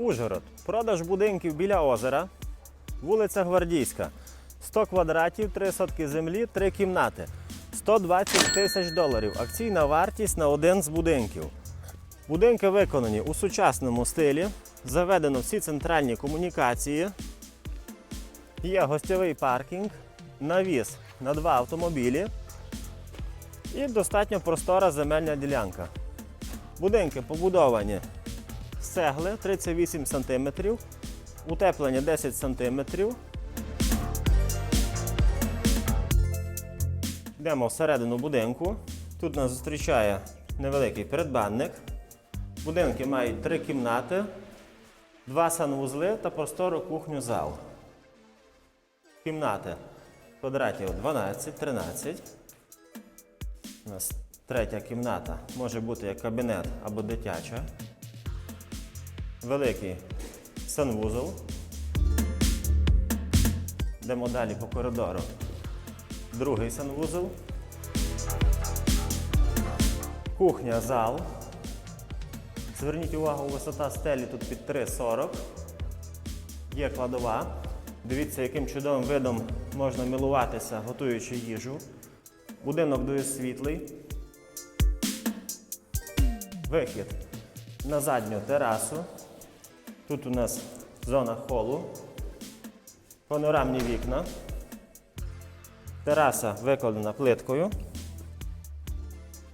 Ужгород. Продаж будинків біля озера. Вулиця Гвардійська. 100 квадратів, 3 сотки землі, 3 кімнати. 120 тисяч доларів. Акційна вартість на один з будинків. Будинки виконані у сучасному стилі. Заведено всі центральні комунікації. Є гостєвий паркінг, навіс на два автомобілі і достатньо простора земельна ділянка. Будинки побудовані з цегли 38 см, утеплення 10 см. Йдемо всередину будинку. Тут нас зустрічає невеликий передбанник. Будинки мають три кімнати, два санвузли та простору кухню зал. Кімнати квадратів 12-13. У нас третя кімната може бути як кабінет або дитяча. Великий санвузол. Йдемо далі по коридору. Другий санвузол. Кухня, зал. Зверніть увагу, висота стелі тут під 3,40. Є кладова. Дивіться, яким чудовим видом можна милуватися, готуючи їжу. Будинок дуже світлий. Вихід на задню терасу. Тут у нас зона холу. Панорамні вікна. Тераса викладена плиткою.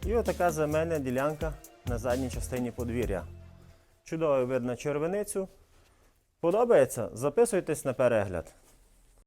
І отака земельна ділянка на задній частині подвір'я. Чудово видно червеницю. Подобається? Записуйтесь на перегляд.